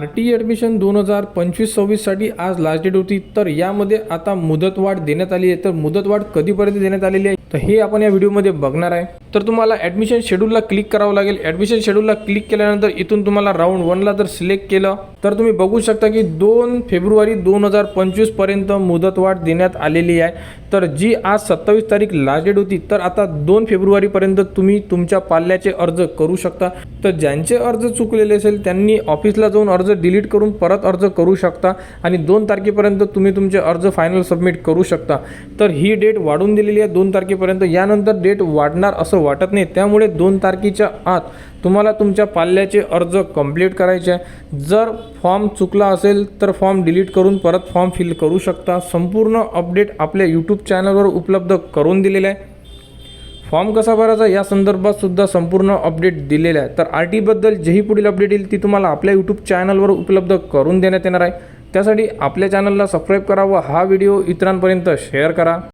R T admission दोन हजार पंचवीस सव्वीससाठी आज लास्ट डेट होती. तर यामध्ये आता मुदतवाढ देण्यात आली आहे. तर मुदतवाढ कधीपर्यंत देण्यात आलेली आहे? तर हे आपण या व्हिडिओमध्ये बघणार आहे. तर तुम्हाला ॲडमिशन शेड्यूलला क्लिक करावं लागेल. ॲडमिशन शेड्यूलला क्लिक केल्यानंतर इथून तुम्हाला राऊंड वनला जर सिलेक्ट केलं तर तुम्ही बघू शकता की दोन फेब्रुवारी दोन हजार पंचवीसपर्यंत मुदतवाढ देण्यात आलेली आहे. तर जी आज सत्तावीस तारीख लास्ट डेट होती तर आता दोन फेब्रुवारीपर्यंत तुम्ही तुमच्या पाल्याचे अर्ज करू शकता. तर ज्यांचे अर्ज चुकलेले असेल त्यांनी ऑफिसला जाऊन अर्ज डिलीट करून परत अर्ज करू शकता आणि दोन तारखेपर्यंत तुम्ही तुमचे अर्ज फायनल सबमिट करू शकता. तर ही डेट वाढून दिलेली आहे. दोन तारखे तारखेपर्यंत यानंतर डेट वाढणार असं वाटत नाही. त्यामुळे दोन तारखेच्या आत तुम्हाला तुमच्या पाल्याचे अर्ज कंप्लीट करायचे आहे. जर फॉर्म चुकला असेल तर फॉर्म डिलीट करून परत फॉर्म फिल करू शकता. संपूर्ण अपडेट आपल्या यूट्यूब चॅनलवर उपलब्ध करून दिलेलं आहे. फॉर्म कसा भरायचा या संदर्भात सुद्धा संपूर्ण अपडेट दिलेला आहे. तर आर टीबद्दल जेही पुढील अपडेट येईल ती तुम्हाला आपल्या यूट्यूब चॅनलवर उपलब्ध करून देण्यात येणार आहे. त्यासाठी आपल्या चॅनलला सबस्क्राईब करा व हा व्हिडिओ इतरांपर्यंत शेअर करा.